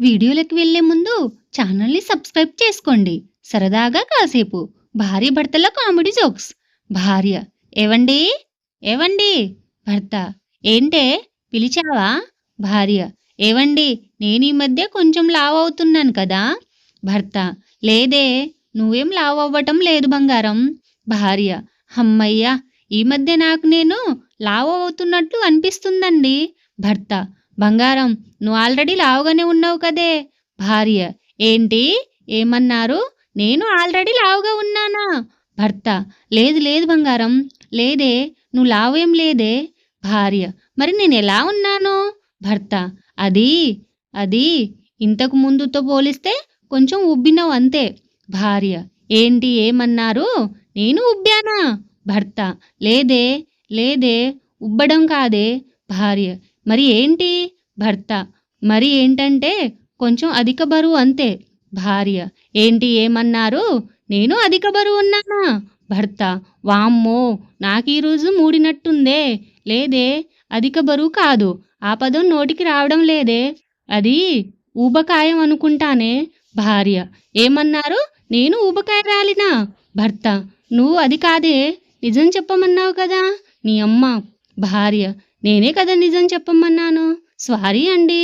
వీడియోలోకి వెళ్ళే ముందు ఛానల్ని సబ్స్క్రైబ్ చేసుకోండి. సరదాగా కాసేపు భార్య భర్తల కామెడీ జోక్స్. భార్య ఏవండి? ఏవండి? భర్త ఏంటే? పిలిచావా? భార్య ఏవండి? నేను ఈ మధ్య కొంచెం లావ్ అవుతున్నాను కదా? భర్త లేదే నువ్వేం లావ్ అవ్వటం లేదు బంగారం. భార్య హమ్మయ్య ఈ మధ్య నాకు నేను లావ్ అవుతున్నట్లు అనిపిస్తుందండి. భర్త బంగారం నువ్వు ఆల్రెడీ లావుగానే ఉన్నావు కదే. భార్య ఏంటి? ఏమన్నారు? నేను ఆల్రెడీ లావుగా ఉన్నానా? భర్త లేదు లేదు బంగారం. లేదే నువ్వు లావేం లేదే. భార్య మరి నేను ఎలా ఉన్నాను? భర్త అది అది ఇంతకు ముందుతో పోలిస్తే కొంచెం ఉబ్బినావు అంతే. భార్య ఏంటి ఏమన్నారు? నేను ఉబ్బానా? భర్త లేదే లేదే ఉబ్బడం కాదే. భార్య మరి ఏంటి? భర్త. మరి ఏంటంటే కొంచెం అధిక బరువు అంతే. భార్య. ఏంటి ఏమన్నారు? నేను అధిక బరువు ఉన్నానా? భర్త. వామ్మో నాకు ఈరోజు మూడినట్టుందే. లేదే అధిక బరువు కాదు. ఆ పదం నోటికి రావడం లేదే. అది ఊబకాయం అనుకుంటానే. భార్య. ఏమన్నారు? నేను ఊబకాయ రాలినా? భర్త. నువ్వు అది కాదే. నిజం చెప్పమన్నావు కదా నీ అమ్మ. భార్య. నేనే కదా నిజం చెప్పమన్నాను. స్వారీ అండి.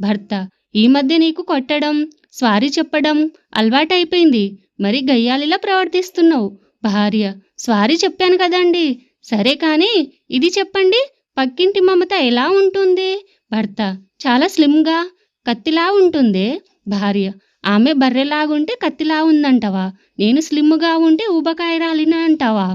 భర్త ఈ మధ్య నీకు కొట్టడం స్వారీ చెప్పడం అలవాటైపోయింది. మరి గయ్యాలిలా ప్రవర్తిస్తున్నావు. భార్య స్వారీ చెప్పాను కదండి. సరే కానీ ఇది చెప్పండి. పక్కింటి మమత ఎలా ఉంటుంది? భర్త చాలా స్లిమ్గా కత్తిలా ఉంటుంది? భార్య ఆమె బర్రెలాగుంటే కత్తిలా ఉందంటవా? నేను స్లిమ్గా ఉంటే ఊబకాయ రాలిన అంటావా?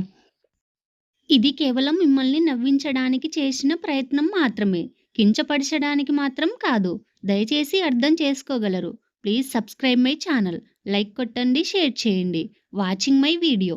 ఇది కేవలం మిమ్మల్ని నవ్వించడానికి చేసిన ప్రయత్నం మాత్రమే. కించపరచడానికి మాత్రం కాదు. దయచేసి అర్థం చేసుకోగలరు. Please subscribe my channel. Like కొట్టండి షేర్ చేయండి. Watching my video.